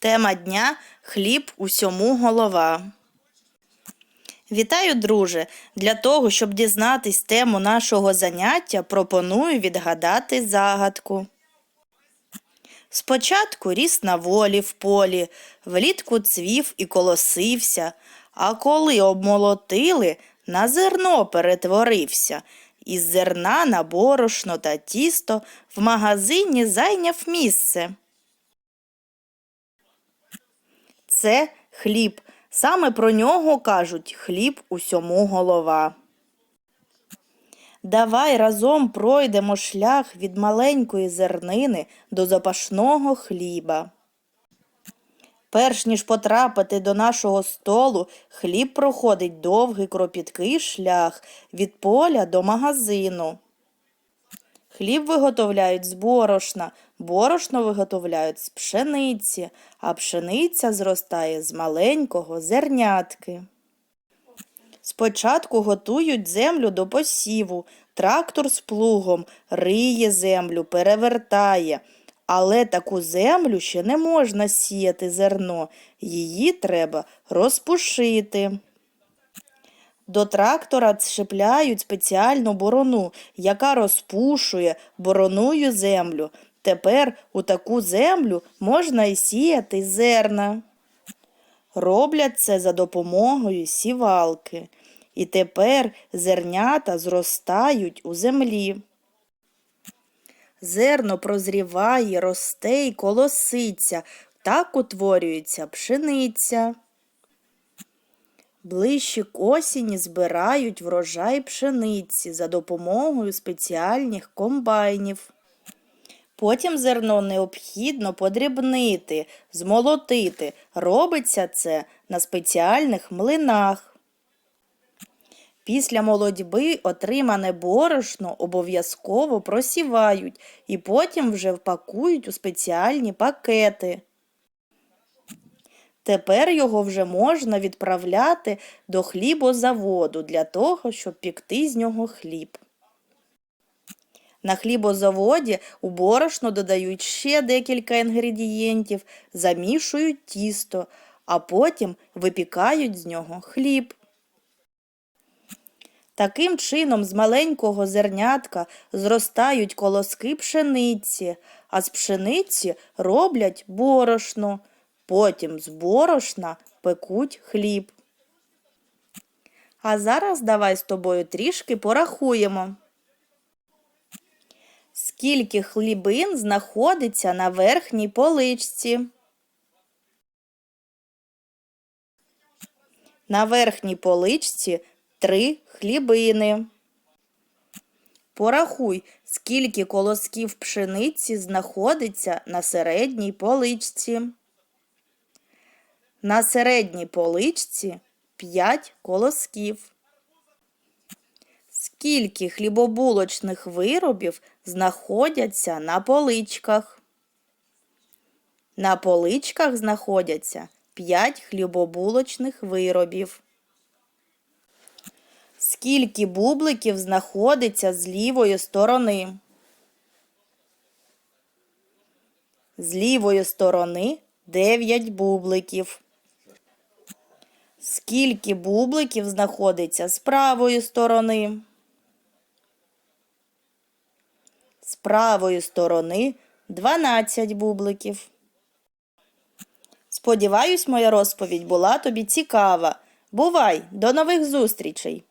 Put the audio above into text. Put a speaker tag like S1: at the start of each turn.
S1: Тема дня хліб усьому голова. Вітаю, друже! Для того, щоб дізнатись тему нашого заняття, пропоную відгадати загадку. Спочатку ріс на волі в полі, влітку цвів і колосився, а коли обмолотили, на зерно перетворився. Із зерна на борошно та тісто в магазині зайняв місце. Це хліб. Саме про нього кажуть хліб усьому голова. Давай разом пройдемо шлях від маленької зернини до запашного хліба. Перш ніж потрапити до нашого столу, хліб проходить довгий кропіткий шлях від поля до магазину. Хліб виготовляють з борошна, борошно виготовляють з пшениці, а пшениця зростає з маленького зернятки. Спочатку готують землю до посіву, трактор з плугом риє землю, перевертає. Але таку землю ще не можна сіяти зерно, її треба розпушити. До трактора чіпляють спеціальну борону, яка розпушує бороною землю. Тепер у таку землю можна і сіяти зерна. Роблять це за допомогою сівалки. І тепер зернята зростають у землі. Зерно прозріває, росте й колоситься, так утворюється пшениця. Ближче к осені збирають врожай пшениці за допомогою спеціальних комбайнів. Потім зерно необхідно подрібнити, змолотити. Робиться це на спеціальних млинах. Після молодьби отримане борошно обов'язково просівають і потім вже впакують у спеціальні пакети. Тепер його вже можна відправляти до хлібозаводу для того, щоб пікти з нього хліб. На хлібозаводі у борошно додають ще декілька інгредієнтів, замішують тісто, а потім випікають з нього хліб. Таким чином з маленького зернятка зростають колоски пшениці, а з пшениці роблять борошно. Потім з борошна пекуть хліб. А зараз давай з тобою трішки порахуємо. Скільки хлібин знаходиться на верхній поличці? На верхній поличці три хлібини. Порахуй, скільки колосків пшениці знаходиться на середній поличці. На середній поличці 5 колосків. Скільки хлібобулочних виробів знаходяться на поличках? На поличках знаходяться 5 хлібобулочних виробів. Скільки бубликів знаходиться з лівої сторони? З лівої сторони 9 бубликів. Скільки бубликів знаходиться з правої сторони? З правої сторони 12 бубликів. Сподіваюсь, моя розповідь була тобі цікава. Бувай, до нових зустрічей!